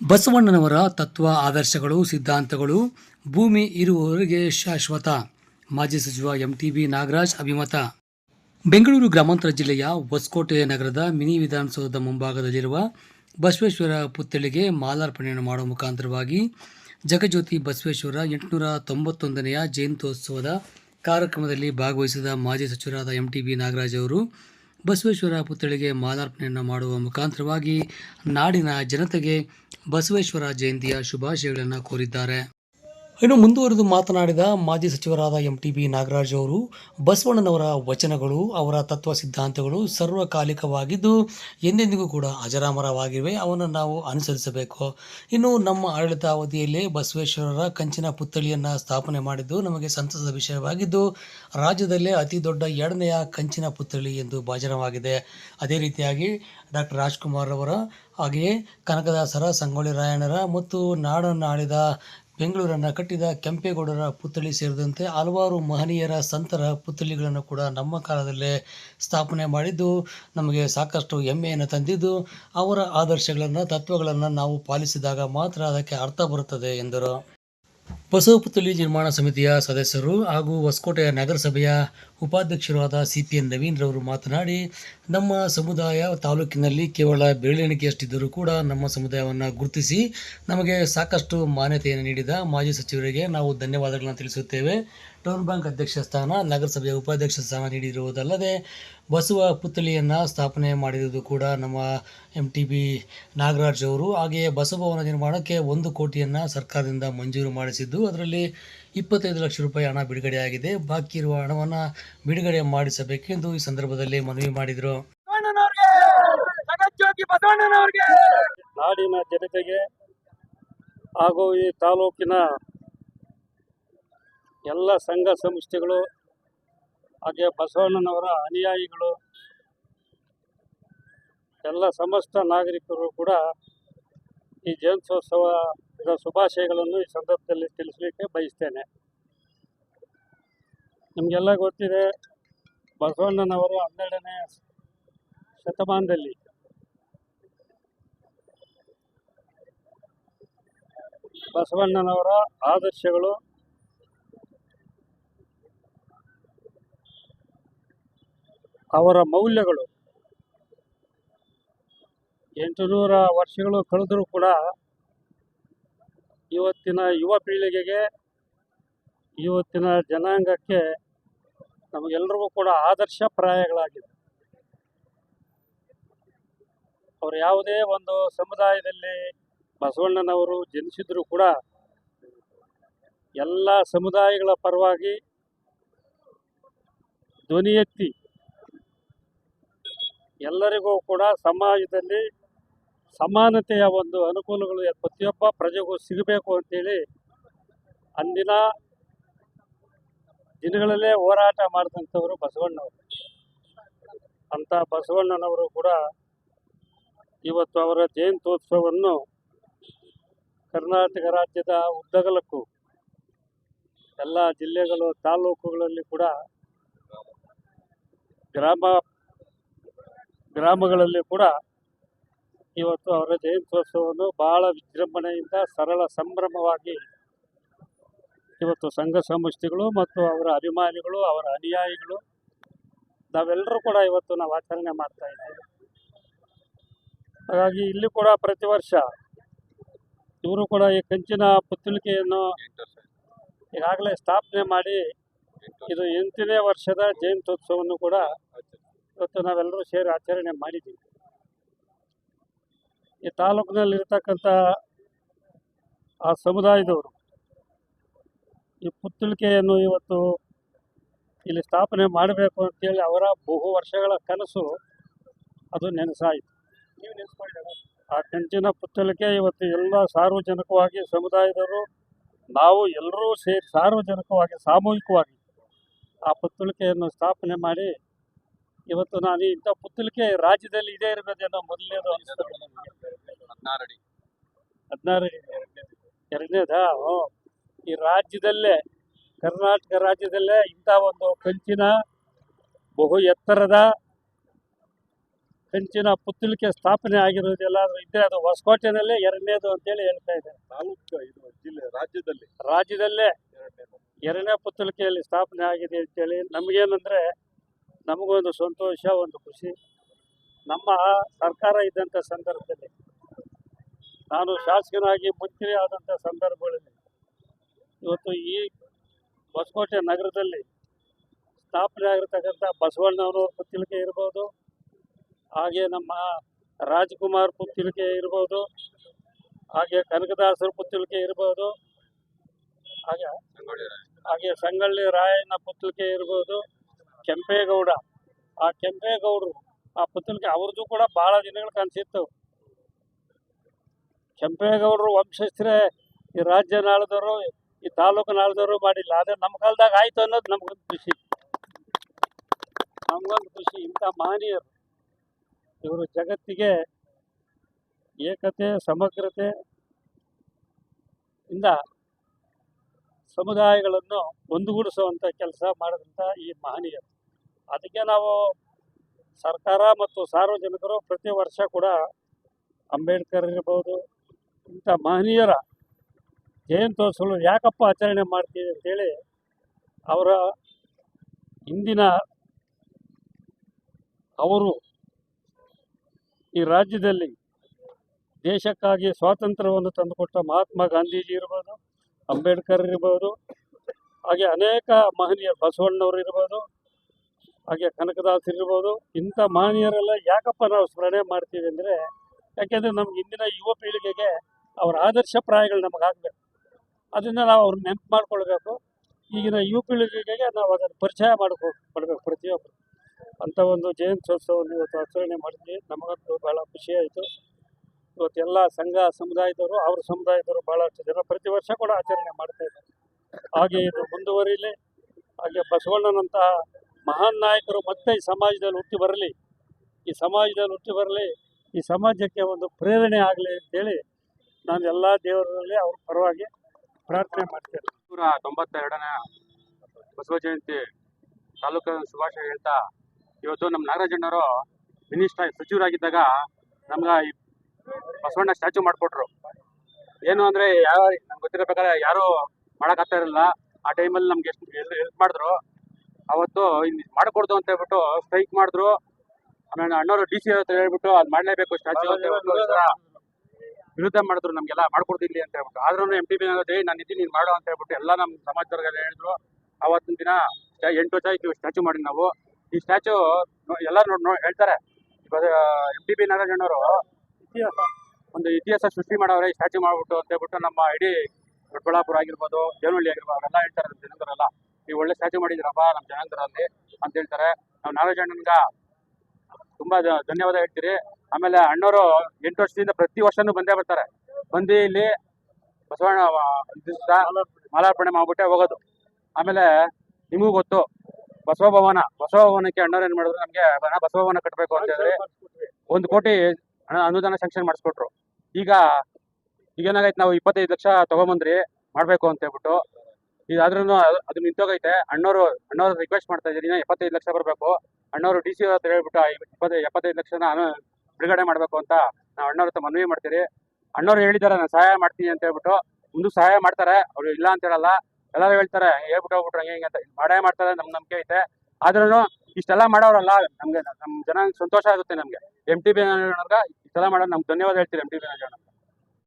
ಬಸವಣ್ಣನವರ ತತ್ವ, ಆದರ್ಶಗಳು, ಸಿದ್ಧಾಂತಗಳು, ಭೂಮಿ ಇರುವವರಿಗೆ ಶಾಶ್ವತ. ಮಾಜಿ ಸಚಿವ ಎಂ ಟಿ ಬಿ ನಾಗರಾಜ್ ಅಭಿಮತ. ಬೆಂಗಳೂರು ಗ್ರಾಮಾಂತರ ಜಿಲ್ಲೆಯ ಹೊಸಕೋಟೆ ನಗರದ ಮಿನಿ ವಿಧಾನಸೌಧದ ಮುಂಭಾಗದಲ್ಲಿರುವ ಬಸವೇಶ್ವರ ಪುತ್ಥಳಿಗೆ ಮಾಲಾರ್ಪಣೆಯನ್ನು ಮಾಡುವ ಮುಖಾಂತರವಾಗಿ ಜಗಜ್ಯೋತಿ ಬಸವೇಶ್ವರ ಎಂಟುನೂರ ತೊಂಬತ್ತೊಂದನೆಯ ಜಯಂತ್ಯೋತ್ಸವದ ಕಾರ್ಯಕ್ರಮದಲ್ಲಿ ಭಾಗವಹಿಸಿದ ಮಾಜಿ ಸಚಿವರಾದ ಎಂ ಎಂಟಿಬಿ ನಾಗರಾಜ್ ಅವರು ಬಸವೇಶ್ವರ ಪುತ್ಥಳಿಗೆ ಮಾಲಾರ್ಪಣೆಯನ್ನು ಮಾಡುವ ಮುಖಾಂತರವಾಗಿ ನಾಡಿನ ಜನತೆಗೆ ಬಸವೇಶ್ವರ ಜಯಂತಿಯ ಶುಭಾಶಯಗಳನ್ನು ಕೋರಿದ್ದಾರೆ. ಇನ್ನು ಮುಂದುವರೆದು ಮಾತನಾಡಿದ ಮಾಜಿ ಸಚಿವರಾದ ಎಂ ಟಿ ಬಿ ನಾಗರಾಜ್ ಅವರು, ಬಸವಣ್ಣನವರ ವಚನಗಳು, ಅವರ ತತ್ವ ಸಿದ್ಧಾಂತಗಳು ಸರ್ವಕಾಲಿಕವಾಗಿದ್ದು ಎಂದೆಂದಿಗೂ ಕೂಡ ಅಜರಾಮರವಾಗಿವೆ, ಅವನ್ನು ನಾವು ಅನುಸರಿಸಬೇಕು. ಇನ್ನು ನಮ್ಮ ಆಡಳಿತ ಅವಧಿಯಲ್ಲೇ ಬಸವೇಶ್ವರರ ಕಂಚಿನ ಪುತ್ಥಳಿಯನ್ನು ಸ್ಥಾಪನೆ ಮಾಡಿದ್ದು ನಮಗೆ ಸಂತಸದ ವಿಷಯವಾಗಿದ್ದು, ರಾಜ್ಯದಲ್ಲೇ ಅತಿ ದೊಡ್ಡ ಎರಡನೆಯ ಕಂಚಿನ ಪುತ್ಥಳಿ ಎಂದು ಭಾಜನವಾಗಿದೆ. ಅದೇ ರೀತಿಯಾಗಿ ಡಾಕ್ಟರ್ ರಾಜ್ಕುಮಾರ್ ಅವರ ಹಾಗೆಯೇ ಕನಕದಾಸರ, ಸಂಗೊಳ್ಳಿ ರಾಯಣ್ಣರ ಮತ್ತು ನಾಡನ್ನು ಆಳಿದ ಬೆಂಗಳೂರನ್ನು ಕಟ್ಟಿದ ಕೆಂಪೇಗೌಡರ ಪುತ್ಥಳಿ ಸೇರಿದಂತೆ ಹಲವಾರು ಮಹನೀಯರ ಸಂತರ ಪುತ್ಥಳಿಗಳನ್ನು ಕೂಡ ನಮ್ಮ ಕಾಲದಲ್ಲೇ ಸ್ಥಾಪನೆ ಮಾಡಿದ್ದು, ನಮಗೆ ಸಾಕಷ್ಟು ಹೆಮ್ಮೆಯನ್ನು ತಂದಿದ್ದು, ಅವರ ಆದರ್ಶಗಳನ್ನು, ತತ್ವಗಳನ್ನು ನಾವು ಪಾಲಿಸಿದಾಗ ಮಾತ್ರ ಅದಕ್ಕೆ ಅರ್ಥ ಬರುತ್ತದೆ ಎಂದರು. ಬಸವ ಪುತ್ಥಳಿ ನಿರ್ಮಾಣ ಸಮಿತಿಯ ಸದಸ್ಯರು ಹಾಗೂ ಹೊಸಕೋಟೆಯ ನಗರಸಭೆಯ ಉಪಾಧ್ಯಕ್ಷರು ಆದ ಸಿ ಪಿ ಎನ್ ನವೀನ್ ರವರು ಮಾತನಾಡಿ, ನಮ್ಮ ಸಮುದಾಯ ತಾಲೂಕಿನಲ್ಲಿ ಕೇವಲ ಬೆರಳೆಣಿಕೆಯಷ್ಟಿದ್ದರೂ ಕೂಡ ನಮ್ಮ ಸಮುದಾಯವನ್ನು ಗುರುತಿಸಿ ನಮಗೆ ಸಾಕಷ್ಟು ಮಾನ್ಯತೆಯನ್ನು ನೀಡಿದ ಮಾಜಿ ಸಚಿವರಿಗೆ ನಾವು ಧನ್ಯವಾದಗಳನ್ನು ತಿಳಿಸುತ್ತೇವೆ. ಟೌನ್ ಬ್ಯಾಂಕ್ ಅಧ್ಯಕ್ಷ ಸ್ಥಾನ, ನಗರಸಭೆಯ ಉಪಾಧ್ಯಕ್ಷ ಸ್ಥಾನ ನೀಡಿರುವುದಲ್ಲದೆ, ಬಸವ ಪುತ್ಥಳಿಯನ್ನು ಸ್ಥಾಪನೆ ಮಾಡಿರುವುದು ಕೂಡ ನಮ್ಮ ಎಂ ಟಿ ಬಿ ನಾಗರಾಜ್ ಅವರು. ಹಾಗೆಯೇ ಬಸವಭವನ ನಿರ್ಮಾಣಕ್ಕೆ ಒಂದು ಕೋಟಿಯನ್ನು ಸರ್ಕಾರದಿಂದ ಮಂಜೂರು ಮಾಡಿಸಿದ್ದು, ಅದರಲ್ಲಿ ಇಪ್ಪತ್ತೈದು ಲಕ್ಷ ರೂಪಾಯಿ ಹಣ ಬಿಡುಗಡೆಯಾಗಿದೆ ಬಾಕಿ ಇರುವ ಹಣವನ್ನು ಬಿಡುಗಡೆ ಮಾಡಿಸಬೇಕೆಂದು ಈ ಸಂದರ್ಭದಲ್ಲಿ ಮನವಿ ಮಾಡಿದರು. ನಾಡಿನ ಜನತೆಗೆ ಹಾಗೂ ಈ ತಾಲೂಕಿನ ಎಲ್ಲ ಸಂಘ ಸಂಸ್ಥೆಗಳು ಹಾಗೆ ಬಸವಣ್ಣನವರ ಅನುಯಾಯಿಗಳು ಎಲ್ಲ ಸಮಸ್ತ ನಾಗರಿಕರು ಕೂಡ ಈ ಜಯಂತ್ಯೋತ್ಸವದ ಶುಭಾಶಯಗಳನ್ನು ಈ ಸಂದರ್ಭದಲ್ಲಿ ತಿಳಿಸಲಿಕ್ಕೆ ಬಯಸ್ತೇನೆ. ನಿಮಗೆಲ್ಲ ಗೊತ್ತಿದೆ, ಬಸವಣ್ಣನವರು ಹನ್ನೆರಡನೇ ಶತಮಾನದಲ್ಲಿ ಬಸವಣ್ಣನವರ ಆದರ್ಶಗಳು ಅವರ ಮೌಲ್ಯಗಳು ಎಂಟುನೂರ ವರ್ಷಗಳು ಕಳೆದರೂ ಕೂಡ ಇವತ್ತಿನ ಯುವ ಪೀಳಿಗೆಗೆ, ಇವತ್ತಿನ ಜನಾಂಗಕ್ಕೆ ನಮಗೆಲ್ಲರಿಗೂ ಕೂಡ ಆದರ್ಶ ಪ್ರಾಯಗಳಾಗಿದೆ. ಅವರು ಯಾವುದೇ ಒಂದು ಸಮುದಾಯದಲ್ಲಿ ಬಸವಣ್ಣನವರು ಜನಿಸಿದ್ರು ಕೂಡ ಎಲ್ಲ ಸಮುದಾಯಗಳ ಪರವಾಗಿ ಧ್ವನಿ ಎತ್ತಿ ಎಲ್ಲರಿಗೂ ಕೂಡ ಸಮಾಜದಲ್ಲಿ ಸಮಾನತೆಯ ಒಂದು ಅನುಕೂಲಗಳು ಪ್ರತಿಯೊಬ್ಬ ಪ್ರಜೆಗೂ ಸಿಗಬೇಕು ಅಂತೇಳಿ ಅಂದಿನ ದಿನಗಳಲ್ಲೇ ಹೋರಾಟ ಮಾಡಿದಂಥವರು ಬಸವಣ್ಣವರು. ಅಂಥ ಬಸವಣ್ಣನವರು ಕೂಡ ಇವತ್ತು ಅವರ ಜಯಂತ್ಯೋತ್ಸವವನ್ನು ಕರ್ನಾಟಕ ರಾಜ್ಯದ ಉದ್ದಗಲಕ್ಕೂ, ಎಲ್ಲ ಜಿಲ್ಲೆಗಳು ತಾಲೂಕುಗಳಲ್ಲಿ ಕೂಡ ಗ್ರಾಮ, ಗ್ರಾಮಗಳಲ್ಲಿ ಕೂಡ ಇವತ್ತು ಅವರ ಜಯಂತ್ಯೋತ್ಸವವನ್ನು ಬಹಳ ವಿಜೃಂಭಣೆಯಿಂದ ಸರಳ ಸಂಭ್ರಮವಾಗಿ ಇವತ್ತು ಸಂಘ ಸಂಸ್ಥೆಗಳು ಮತ್ತು ಅವರ ಅಭಿಮಾನಿಗಳು, ಅವರ ಅನುಯಾಯಿಗಳು, ನಾವೆಲ್ಲರೂ ಕೂಡ ಇವತ್ತು ನಾವು ಆಚರಣೆ ಮಾಡ್ತಾ ಇದ್ದೀವಿ. ಹಾಗಾಗಿ ಇಲ್ಲಿ ಕೂಡ ಪ್ರತಿ ವರ್ಷ ಇವರು ಕೂಡ ಈ ಕಂಚಿನ ಪುತ್ತಳಿಕೆಯನ್ನು ಈಗಾಗಲೇ ಸ್ಥಾಪನೆ ಮಾಡಿ ಇದು ಎಂಟನೇ ವರ್ಷದ ಜಯಂತ್ಯೋತ್ಸವವನ್ನು ಕೂಡ ಇವತ್ತು ನಾವೆಲ್ಲರೂ ಸೇರಿ ಆಚರಣೆ ಮಾಡಿದ್ದೀವಿ. ಈ ತಾಲೂಕಿನಲ್ಲಿರ್ತಕ್ಕಂಥ ಆ ಸಮುದಾಯದವರು ಈ ಪುತ್ತಳಿಕೆಯನ್ನು ಇವತ್ತು ಇಲ್ಲಿ ಸ್ಥಾಪನೆ ಮಾಡಬೇಕು ಅಂತೇಳಿ ಅವರ ಬಹು ವರ್ಷಗಳ ಕನಸು ಅದು ನೆನಸಾಯಿತು. ಆ ಕಂಚಿನ ಪುತ್ತಳಿಕೆ ಇವತ್ತು ಎಲ್ಲ ಸಾರ್ವಜನಿಕವಾಗಿ ಸಮುದಾಯದವರು, ನಾವು ಎಲ್ಲರೂ ಸೇರಿ ಸಾರ್ವಜನಿಕವಾಗಿ, ಸಾಮೂಹಿಕವಾಗಿ ಆ ಪುತ್ತಳಿಕೆಯನ್ನು ಸ್ಥಾಪನೆ ಮಾಡಿ ಇವತ್ತು ನಾನು ಇಂಥ ಪುತ್ತಲಿಕೆ ರಾಜ್ಯದಲ್ಲಿ ಇದೇ ಇರಬೇಕನ್ನೋ ಮೊದಲನೇದು ಹದಿನಾರಡಿ. ಹದಿನಾರು ಎರಡನೇದಾ? ಈ ರಾಜ್ಯದಲ್ಲೇ ಕರ್ನಾಟಕ ರಾಜ್ಯದಲ್ಲೇ ಇಂಥ ಒಂದು ಕಂಚಿನ ಬಹು ಎತ್ತರದ ಕಂಚಿನ ಪುತ್ತಲಿಕೆ ಸ್ಥಾಪನೆ ಆಗಿರೋದು ಅದು ಇದ್ರೆ ಅದು ಹೊಸಕೋಟೆನಲ್ಲೇ ಎರಡನೇದು ಅಂತೇಳಿ ಹೇಳ್ತಾ ಇದ್ದಾರೆ ತಾಲೂಕು ಇದು ಜಿಲ್ಲೆ ರಾಜ್ಯದಲ್ಲಿ. ರಾಜ್ಯದಲ್ಲೇ ಎರಡನೇದು. ಎರಡನೇ ಪುತ್ತಲಿಕೆಯಲ್ಲಿ ಸ್ಥಾಪನೆ ಆಗಿದೆ ಅಂತೇಳಿ ನಮಗೇನಂದ್ರೆ ನಮಗೊಂದು ಸಂತೋಷ ಒಂದು ಖುಷಿ. ನಮ್ಮ ಸರ್ಕಾರ ಇದ್ದಂಥ ಸಂದರ್ಭದಲ್ಲಿ ನಾನು ಶಾಸಕನಾಗಿ ಮಂತ್ರಿ ಆದಂಥ ಸಂದರ್ಭಗಳಲ್ಲಿ ಇವತ್ತು ಈ ಹೊಸಕೋಟೆ ನಗರದಲ್ಲಿ ಸ್ಥಾಪನೆ ಆಗಿರ್ತಕ್ಕಂಥ ಬಸವಣ್ಣನವರ ಪುತ್ತಿಲಿಕೆ ಇರ್ಬೋದು ಹಾಗೆ ನಮ್ಮ ರಾಜ್ಕುಮಾರ್ ಪುತ್ತಿಲಿಕೆ ಇರ್ಬೋದು ಹಾಗೆ ಕನಕದಾಸರ ಪುತ್ತಿಲಿಕೆ ಇರ್ಬೋದು ಹಾಗೆ ಹಾಗೆ ಸಂಗೊಳ್ಳಿ ರಾಯಣ್ಣ ಪುತ್ತಿಲಿಕೆ ಇರ್ಬೋದು ಕೆಂಪೇಗೌಡ. ಆ ಕೆಂಪೇಗೌಡರು, ಆ ಪುತ್ತಳಿಕೆ ಅವ್ರದ್ದು ಕೂಡ ಬಹಳ ದಿನಗಳು ಕನಸಿತ್ತು ಕೆಂಪೇಗೌಡರು ವಂಶಸ್ಥರೇ, ಈ ರಾಜ್ಯ ನಾಳದವರು ಈ ತಾಲೂಕು ನಾಳದವರು ಮಾಡಿಲ್ಲ. ಆದ್ರೆ ನಮ್ಮ ಕಾಲದಾಗ ಆಯ್ತು ಅನ್ನೋದು ನಮ್ಗೊಂದು ಖುಷಿ. ನಮ್ಗೊಂದು ಖುಷಿ. ಇಂಥ ಮಹನೀಯರು. ಇವರು ಜಗತ್ತಿಗೆ ಏಕತೆ, ಸಮಗ್ರತೆ ಇಂದ ಸಮುದಾಯಗಳನ್ನು ಒಂದುಗೂಡಿಸುವಂಥ ಕೆಲಸ ಮಾಡಿದಂಥ ಈ ಮಹನೀಯರು. ಅದಕ್ಕೆ ನಾವು ಸರ್ಕಾರ ಮತ್ತು ಸಾರ್ವಜನಿಕರು ಪ್ರತಿ ವರ್ಷ ಕೂಡ ಅಂಬೇಡ್ಕರ್ ಇರ್ಬೋದು, ಇಂಥ ಮಹನೀಯರ ಜಯಂತ್ಯೋತ್ಸವ ಯಾಕಪ್ಪ ಆಚರಣೆ ಮಾಡ್ತೀವಿ ಅಂತೇಳಿ ಅವರ ಹಿಂದಿನ ಅವರು ಈ ರಾಜ್ಯದಲ್ಲಿ ದೇಶಕ್ಕಾಗಿ ಸ್ವಾತಂತ್ರ್ಯವನ್ನು ತಂದುಕೊಟ್ಟ ಮಹಾತ್ಮ ಗಾಂಧೀಜಿ ಇರ್ಬೋದು, ಅಂಬೇಡ್ಕರ್ ಇರ್ಬೋದು, ಹಾಗೆ ಅನೇಕ ಮಹನೀಯರು ಬಸವಣ್ಣವರು ಇರ್ಬೋದು ಹಾಗೆ ಕನಕದಾಸ್ ಇರ್ಬೋದು, ಇಂಥ ಮಹನೀಯರೆಲ್ಲ ಯಾಕಪ್ಪ ನಾವು ಸ್ಮರಣೆ ಮಾಡ್ತೀವಿ ಅಂದರೆ, ಯಾಕೆಂದರೆ ನಮ್ಗೆ ಇಂದಿನ ಯುವ ಪೀಳಿಗೆಗೆ ಅವರ ಆದರ್ಶ ಪ್ರಾಯಗಳು ನಮಗಾಗಬೇಕು ಅದರಿಂದ ನಾವು ಅವ್ರನ್ನ ನೆನಪು ಮಾಡ್ಕೊಳ್ಬೇಕು. ಈಗಿನ ಯುವ ಪೀಳಿಗೆಗೆ ನಾವು ಅದನ್ನು ಪರಿಚಯ ಮಾಡ್ಕೊ ಕೊಡಬೇಕು ಪ್ರತಿಯೊಬ್ಬರು ಅಂಥ ಒಂದು ಜಯಂತ್ಯೋತ್ಸವವನ್ನು ಇವತ್ತು ಆಚರಣೆ ಮಾಡಿದ್ವಿ. ನಮಗಂತೂ ಭಾಳ ಖುಷಿಯಾಯಿತು ಇವತ್ತು ಎಲ್ಲ ಸಂಘ ಸಮುದಾಯದವರು, ಅವ್ರ ಸಮುದಾಯದವರು ಭಾಳಷ್ಟು ಜನ ಪ್ರತಿ ವರ್ಷ ಕೂಡ ಆಚರಣೆ ಮಾಡ್ತಾ ಇದ್ದಾರೆ. ಹಾಗೆ ಇದು ಮುಂದುವರಿಲಿ. ಹಾಗೆ ಬಸವಣ್ಣನಂತಹ ಮಹಾನ್ ನಾಯಕರು ಮತ್ತೆ ಈ ಸಮಾಜದಲ್ಲಿ ಹುಟ್ಟಿ ಬರಲಿ, ಈ ಸಮಾಜದಲ್ಲಿ ಹುಟ್ಟಿ ಬರಲಿ, ಈ ಸಮಾಜಕ್ಕೆ ಒಂದು ಪ್ರೇರಣೆ ಆಗಲಿ ಅಂತೇಳಿ ನಾನು ಎಲ್ಲ ದೇವರಲ್ಲಿ ಅವ್ರ ಪರವಾಗಿ ಪ್ರಾರ್ಥನೆ ಮಾಡ್ತೇನೆ. ನೂರ ತೊಂಬತ್ತೆರಡನೇ ಬಸವ ಜಯಂತಿ ತಾಲೂಕಿನ ಶುಭಾಶಯ ಹೇಳ್ತಾ, ಇವತ್ತು ನಮ್ಮ ನಾಗರಾಜಣ್ಣವರು ಮಿನಿಸ್ಟರ್ ಸಚಿವರಾಗಿದ್ದಾಗ ನಮ್ಗೆ ಈ ಬಸವಣ್ಣ ಸ್ಟ್ಯಾಚು ಮಾಡಿಕೊಟ್ರು. ಏನು ಅಂದರೆ ಯಾವ ನಮ್ಗೆ ಗೊತ್ತಿರಬೇಕಾದ್ರೆ ಪ್ರಕಾರ ಯಾರೂ ಮಾಡೋಕ್ಕಾಗ್ತಾ ಇರಲಿಲ್ಲ. ಆ ಟೈಮಲ್ಲಿ ನಮ್ಗೆ ಎಷ್ಟು ಹೆಲ್ಪ್ ಮಾಡಿದ್ರು. ಅವತ್ತು ಇಲ್ಲಿ ಮಾಡಿಕೊಡ್ದು ಅಂತ ಹೇಳ್ಬಿಟ್ಟು ಸ್ಟ್ರೈಕ್ ಮಾಡಿದ್ರು. ಆಮೇಲೆ ಅಣ್ಣವರು ಡಿ ಸಿ ಹತ್ರ ಹೇಳ್ಬಿಟ್ಟು ಅದು ಮಾಡಲೇಬೇಕು ಸ್ಟ್ಯಾಚು ಅಂತ ಹೇಳ್ಬಿಟ್ಟು ವಿರುದ್ಧ ಮಾಡಿದ್ರು, ನಮ್ಗೆಲ್ಲ ಮಾಡ್ಕೊಡ್ತಿರ್ಲಿ ಅಂತ ಹೇಳ್ಬಿಟ್ಟು. ಆದ್ರೂ ಎಂ ಟಿ ಬಿ ಏ ನಾನು ಇದ್ದೀನಿ, ನೀನು ಮಾಡೋ ಅಂತ ಹೇಳ್ಬಿಟ್ಟು ಎಲ್ಲ ನಮ್ಮ ಸಮಾಜದವ್ರಿಗೆಲ್ಲ ಹೇಳಿದ್ರು. ಅವತ್ತಿನ ದಿನ ಎಂಟು ವರ್ಷ ಆಯ್ತು ಸ್ಟ್ಯಾಚು ಮಾಡಿ ನಾವು. ಈ ಸ್ಟ್ಯಾಚು ಎಲ್ಲ ನೋಡಿ ಹೇಳ್ತಾರೆ. ಇವಾಗ ಎಂ ಟಿ ಬಿ ನಾರಾಯಣವರು ಇತಿಹಾಸ, ಒಂದು ಇತಿಹಾಸ ಸೃಷ್ಟಿ ಮಾಡೋರೆ ಸ್ಟ್ಯಾಚು ಮಾಡ್ಬಿಟ್ಟು ಅಂತ ಹೇಳ್ಬಿಟ್ಟು ನಮ್ಮ ಇಡೀ ದೊಡ್ಡಬಳ್ಳಾಪುರ ಆಗಿರ್ಬೋದು ದೇವನಹಳ್ಳಿ ಆಗಿರ್ಬೋದು ಅವರೆಲ್ಲ ಹೇಳ್ತಾರೆ ನಮ್ಮ ಜನಗರೆಲ್ಲ ನೀವು ಒಳ್ಳೆ ಸ್ಟ್ಯಾಚು ಮಾಡಿದ್ರಪ್ಪ ನಮ್ಮ ಜನಾಂಗರಲ್ಲಿ ಅಂತ ಹೇಳ್ತಾರೆ. ನಾವು ನಾಗರಾಜಣ್ಣನ್ಗ ತುಂಬಾ ಧನ್ಯವಾದ ಹೇಳ್ತೀರಿ. ಆಮೇಲೆ ಅಣ್ಣವರು ಎಂಟು ವರ್ಷದಿಂದ ಪ್ರತಿ ವರ್ಷನೂ ಬಂದೇ ಬರ್ತಾರೆ. ಬಂದು ಇಲ್ಲಿ ಬಸವಣ್ಣ ಮಾಲಾರ್ಪಣೆ ಮಾಡ್ಬಿಟ್ಟೆ ಹೋಗೋದು. ಆಮೇಲೆ ನಿಮಗೂ ಗೊತ್ತು, ಬಸವ ಭವನ, ಬಸವ ಭವನಕ್ಕೆ ಅಣ್ಣವ್ರು ಏನ್ ಮಾಡಿದ್ರು, ನಮ್ಗೆ ಬಸವ ಭವನ ಕಟ್ಟಬೇಕು ಅಂತ ಹೇಳಿ ಒಂದು ಕೋಟಿ ಹಣ ಅನುದಾನ ಸ್ಯಾಂಕ್ಷನ್ ಮಾಡಿಸ್ಕೊಟ್ರು. ಈಗ ಈಗ ಏನಾಗೈತೆ ನಾವು ಇಪ್ಪತ್ತೈದು ಲಕ್ಷ ತಗೊಂಬಂದ್ರಿ, ಮಾಡಬೇಕು ಅಂತ ಹೇಳ್ಬಿಟ್ಟು ಇದಾದ್ರೂ ಅದು ನಿಂತೋಗೈತೆ. ಅಣ್ಣವರು ಅಣ್ಣವ್ರು ರಿಕ್ವೆಸ್ಟ್ ಮಾಡ್ತಾ ಇದ್ದೀನಿ ಎಪ್ಪತ್ತೈದು ಲಕ್ಷ ಬರಬೇಕು. ಅಣ್ಣವರು ಡಿ ಸಿ ಹತ್ರ ಹೇಳ್ಬಿಟ್ಟು, ಆ ಇಪ್ಪತ್ತೈದು ಎಪ್ಪತ್ತೈದು ಲಕ್ಷನ ಬಿಡುಗಡೆ ಮಾಡಬೇಕು ಅಂತ ನಾವು ಅಣ್ಣವ್ರ ಹತ್ರ ಮನವಿ ಮಾಡ್ತೀರಿ. ಅಣ್ಣವ್ರು ಹೇಳಿದ್ದಾರೆ ನಾನು ಸಹಾಯ ಮಾಡ್ತೀನಿ ಅಂತ ಹೇಳ್ಬಿಟ್ಟು ಮುಂದೆ ಸಹಾಯ ಮಾಡ್ತಾರೆ. ಅವ್ರು ಇಲ್ಲ ಅಂತ ಹೇಳಲ್ಲ. ಎಲ್ಲರೂ ಹೇಳ್ತಾರೆ, ಹೇಳ್ಬಿಟ್ಟು ಹೋಗ್ಬಿಟ್ರೆ, ಹಂಗೆ, ಹಿಂಗೆ ಅಂತ. ಮಾಡೇ ಮಾಡ್ತಾರೆ ನಮ್ಮ ನಂಬಿಕೆ ಐತೆ. ಆದ್ರೂ ಇಷ್ಟೆಲ್ಲ ಮಾಡೋರಲ್ಲ, ನಮ್ಗೆ ನಮ್ಮ ಜನ ಸಂತೋಷ ಆಗುತ್ತೆ ನಮ್ಗೆ. ಎಂ ಟಿ ಬಿ ಇಷ್ಟೆಲ್ಲ ಮಾಡೋದು ನಮ್ಗೆ ಧನ್ಯವಾದ ಹೇಳ್ತೀರಿ ಎಂ ಟಿ ಬಿ